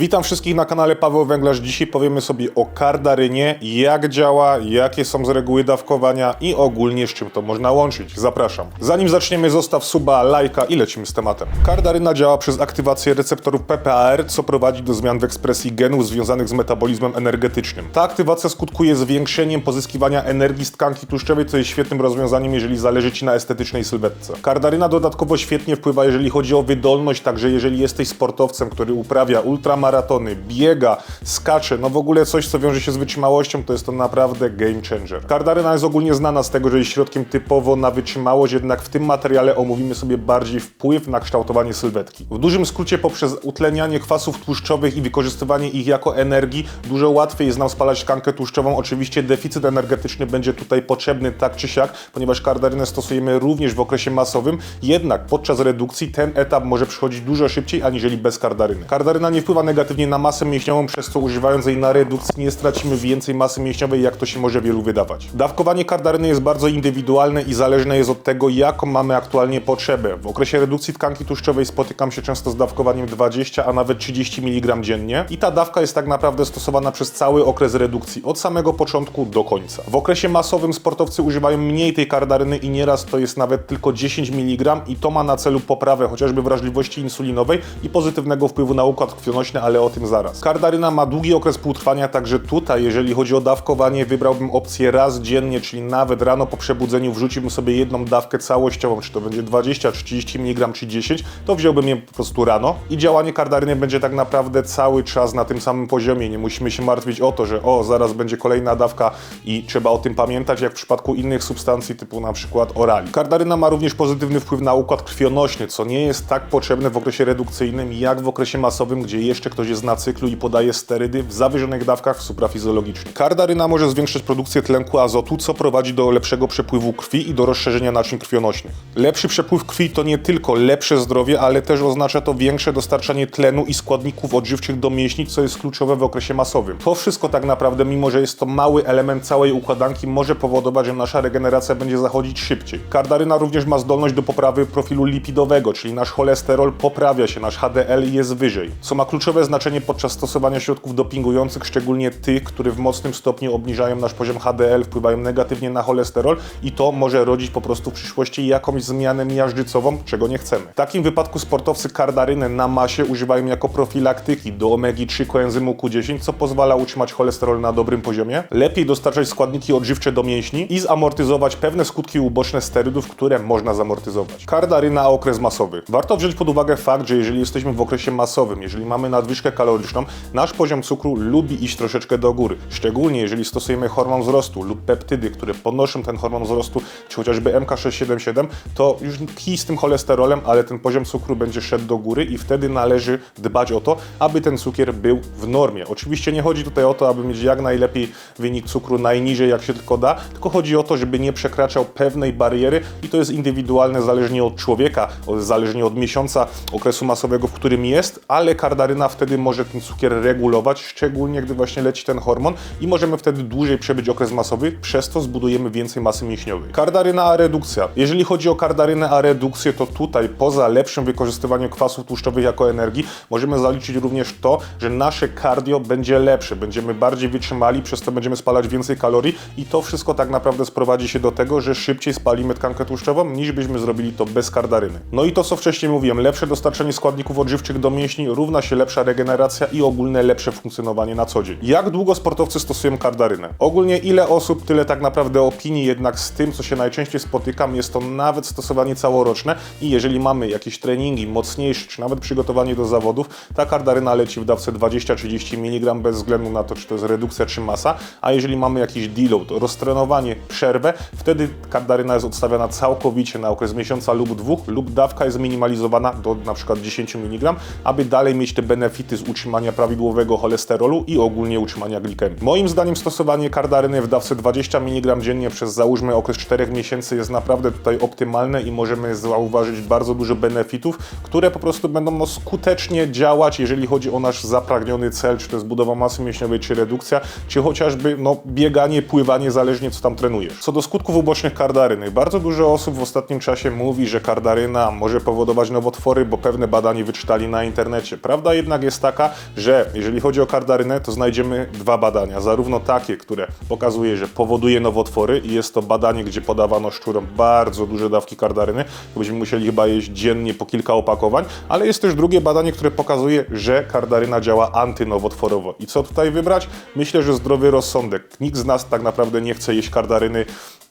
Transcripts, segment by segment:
Witam wszystkich na kanale Paweł Węglarz. Dzisiaj powiemy sobie o kardarynie, jak działa, jakie są z reguły dawkowania i ogólnie z czym to można łączyć. Zapraszam. Zanim zaczniemy, zostaw suba, lajka i lecimy z tematem. Kardaryna działa przez aktywację receptorów PPAR, co prowadzi do zmian w ekspresji genów związanych z metabolizmem energetycznym. Ta aktywacja skutkuje zwiększeniem pozyskiwania energii z tkanki tłuszczowej, co jest świetnym rozwiązaniem, jeżeli zależy Ci na estetycznej sylwetce. Kardaryna dodatkowo świetnie wpływa, jeżeli chodzi o wydolność, także jeżeli jesteś sportowcem, który uprawia ultramaratony, biega, skacze, no w ogóle coś, co wiąże się z wytrzymałością, to jest to naprawdę game changer. Kardaryna jest ogólnie znana z tego, że jest środkiem typowo na wytrzymałość, jednak w tym materiale omówimy sobie bardziej wpływ na kształtowanie sylwetki. W dużym skrócie poprzez utlenianie kwasów tłuszczowych i wykorzystywanie ich jako energii dużo łatwiej jest nam spalać tkankę tłuszczową. Oczywiście deficyt energetyczny będzie tutaj potrzebny tak czy siak, ponieważ kardarynę stosujemy również w okresie masowym, jednak podczas redukcji ten etap może przychodzić dużo szybciej aniżeli bez kardaryny. Kardaryna nie wpływa negatywnie na masę mięśniową, przez co używając jej na redukcji nie stracimy więcej masy mięśniowej, jak to się może wielu wydawać. Dawkowanie kardaryny jest bardzo indywidualne i zależne jest od tego, jaką mamy aktualnie potrzebę. W okresie redukcji tkanki tłuszczowej spotykam się często z dawkowaniem 20, a nawet 30 mg dziennie i ta dawka jest tak naprawdę stosowana przez cały okres redukcji, od samego początku do końca. W okresie masowym sportowcy używają mniej tej kardaryny i nieraz to jest nawet tylko 10 mg i to ma na celu poprawę chociażby wrażliwości insulinowej i pozytywnego wpływu na układ krwionośny, ale o tym zaraz. Kardaryna ma długi okres półtrwania, także tutaj, jeżeli chodzi o dawkowanie, wybrałbym opcję raz dziennie, czyli nawet rano po przebudzeniu wrzuciłbym sobie jedną dawkę całościową, czy to będzie 20, 30 mg, czy 10, to wziąłbym je po prostu rano i działanie kardaryny będzie tak naprawdę cały czas na tym samym poziomie. Nie musimy się martwić o to, że o, zaraz będzie kolejna dawka i trzeba o tym pamiętać, jak w przypadku innych substancji typu na przykład orali. Kardaryna ma również pozytywny wpływ na układ krwionośny, co nie jest tak potrzebne w okresie redukcyjnym, jak w okresie masowym, gdzie jeszcze ktoś jest na cyklu i podaje sterydy w zawyżonych dawkach suprafizjologicznych. Kardaryna może zwiększać produkcję tlenku azotu, co prowadzi do lepszego przepływu krwi i do rozszerzenia naczyń krwionośnych. Lepszy przepływ krwi to nie tylko lepsze zdrowie, ale też oznacza to większe dostarczanie tlenu i składników odżywczych do mięśni, co jest kluczowe w okresie masowym. To wszystko tak naprawdę, mimo że jest to mały element całej układanki, może powodować, że nasza regeneracja będzie zachodzić szybciej. Kardaryna również ma zdolność do poprawy profilu lipidowego, czyli nasz cholesterol poprawia się, nasz HDL jest wyżej, co ma kluczowe znaczenie podczas stosowania środków dopingujących, szczególnie tych, które w mocnym stopniu obniżają nasz poziom HDL, wpływają negatywnie na cholesterol i to może rodzić po prostu w przyszłości jakąś zmianę miażdżycową, czego nie chcemy. W takim wypadku sportowcy kardarynę na masie używają jako profilaktyki do omegi-3 koenzymu Q10, co pozwala utrzymać cholesterol na dobrym poziomie, lepiej dostarczać składniki odżywcze do mięśni i zamortyzować pewne skutki uboczne sterydów, które można zamortyzować. Kardaryna okres masowy. Warto wziąć pod uwagę fakt, że jeżeli jesteśmy w okresie masowym, jeżeli mamy nadwyżkę kaloryczną, nasz poziom cukru lubi iść troszeczkę do góry. Szczególnie jeżeli stosujemy hormon wzrostu lub peptydy, które podnoszą ten hormon wzrostu, czy chociażby MK677, to już kij z tym cholesterolem, ale ten poziom cukru będzie szedł do góry i wtedy należy dbać o to, aby ten cukier był w normie. Oczywiście nie chodzi tutaj o to, aby mieć jak najlepiej wynik cukru najniżej jak się tylko da, tylko chodzi o to, żeby nie przekraczał pewnej bariery i to jest indywidualne zależnie od człowieka, zależnie od miesiąca okresu masowego, w którym jest, ale kardaryna wtedy może ten cukier regulować, szczególnie gdy właśnie leci ten hormon i możemy wtedy dłużej przebyć okres masowy, przez to zbudujemy więcej masy mięśniowej. Kardaryna a redukcja. Jeżeli chodzi o kardarynę a redukcję, to tutaj poza lepszym wykorzystywaniem kwasów tłuszczowych jako energii, możemy zaliczyć również to, że nasze cardio będzie lepsze, będziemy bardziej wytrzymali, przez to będziemy spalać więcej kalorii i to wszystko tak naprawdę sprowadzi się do tego, że szybciej spalimy tkankę tłuszczową, niż byśmy zrobili to bez kardaryny. No i to, co wcześniej mówiłem, lepsze dostarczenie składników odżywczych do mięśni równa się lepsza regeneracja i ogólne lepsze funkcjonowanie na co dzień. Jak długo sportowcy stosują kardarynę? Ogólnie ile osób, tyle tak naprawdę opinii, jednak z tym, co się najczęściej spotykam, jest to nawet stosowanie całoroczne i jeżeli mamy jakieś treningi mocniejsze, czy nawet przygotowanie do zawodów, ta kardaryna leci w dawce 20-30 mg bez względu na to, czy to jest redukcja, czy masa, a jeżeli mamy jakiś deload, roztrenowanie, przerwę, wtedy kardaryna jest odstawiana całkowicie na okres miesiąca lub dwóch, lub dawka jest minimalizowana do na przykład 10 mg, aby dalej mieć te benefity z utrzymania prawidłowego cholesterolu i ogólnie utrzymania glikemii. Moim zdaniem stosowanie kardaryny w dawce 20 mg dziennie przez załóżmy okres 4 miesięcy jest naprawdę tutaj optymalne i możemy zauważyć bardzo dużo benefitów, które po prostu będą no, skutecznie działać, jeżeli chodzi o nasz zapragniony cel, czy to jest budowa masy mięśniowej, czy redukcja, czy chociażby no, bieganie, pływanie, zależnie co tam trenujesz. Co do skutków ubocznych kardaryny, bardzo dużo osób w ostatnim czasie mówi, że kardaryna może powodować nowotwory, bo pewne badania wyczytali na internecie. Prawda jednak jest taka, że jeżeli chodzi o kardarynę, to znajdziemy dwa badania. Zarówno takie, które pokazuje, że powoduje nowotwory i jest to badanie, gdzie podawano szczurom bardzo duże dawki kardaryny, to byśmy musieli chyba jeść dziennie po kilka opakowań, ale jest też drugie badanie, które pokazuje, że kardaryna działa antynowotworowo. I co tutaj wybrać? Myślę, że zdrowy rozsądek. Nikt z nas tak naprawdę nie chce jeść kardaryny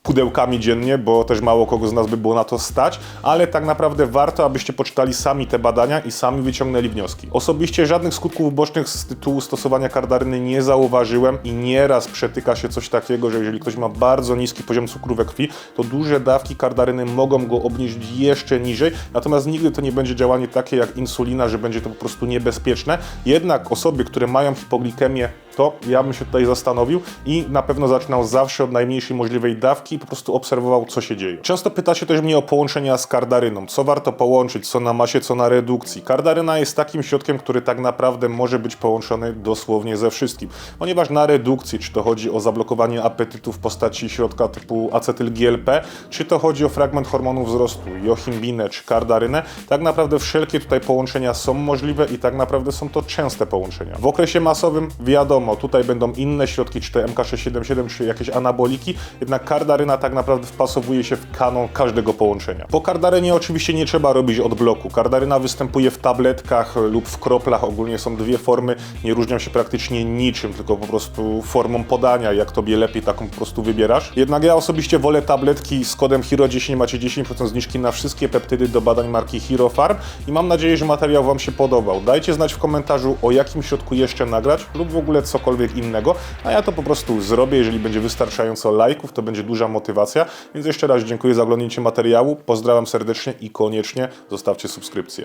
pudełkami dziennie, bo też mało kogo z nas by było na to stać, ale tak naprawdę warto, abyście poczytali sami te badania i sami wyciągnęli wnioski. Osobiście żadnych skutków ubocznych z tytułu stosowania kardaryny nie zauważyłem i nieraz przetyka się coś takiego, że jeżeli ktoś ma bardzo niski poziom cukru we krwi, to duże dawki kardaryny mogą go obniżyć jeszcze niżej, natomiast nigdy to nie będzie działanie takie jak insulina, że będzie to po prostu niebezpieczne. Jednak osoby, które mają hipoglikemię, to ja bym się tutaj zastanowił i na pewno zaczynał zawsze od najmniejszej możliwej dawki i po prostu obserwował, co się dzieje. Często pytacie też mnie o połączenia z kardaryną. Co warto połączyć, co na masie, co na redukcji. Kardaryna jest takim środkiem, który tak naprawdę może być połączony dosłownie ze wszystkim. Ponieważ na redukcji, czy to chodzi o zablokowanie apetytu w postaci środka typu acetyl-GLP, czy to chodzi o fragment hormonu wzrostu, jochimbinę czy kardarynę, tak naprawdę wszelkie tutaj połączenia są możliwe i tak naprawdę są to częste połączenia. W okresie masowym wiadomo, tutaj będą inne środki, czy to MK677, czy jakieś anaboliki, jednak kardaryna tak naprawdę wpasowuje się w kanon każdego połączenia. Po kardarynie oczywiście nie trzeba robić odbloku. Kardaryna występuje w tabletkach lub w kroplach, ogólnie są dwie formy, nie różnią się praktycznie niczym, tylko po prostu formą podania, jak tobie lepiej taką po prostu wybierasz. Jednak ja osobiście wolę tabletki z kodem HERO10, macie 10% zniżki na wszystkie peptydy do badań marki Hero Farm i mam nadzieję, że materiał Wam się podobał. Dajcie znać w komentarzu, o jakim środku jeszcze nagrać lub w ogóle cokolwiek innego, a ja to po prostu zrobię, jeżeli będzie wystarczająco lajków, to będzie duża motywacja, więc jeszcze raz dziękuję za oglądnięcie materiału, pozdrawiam serdecznie i koniecznie zostawcie subskrypcję.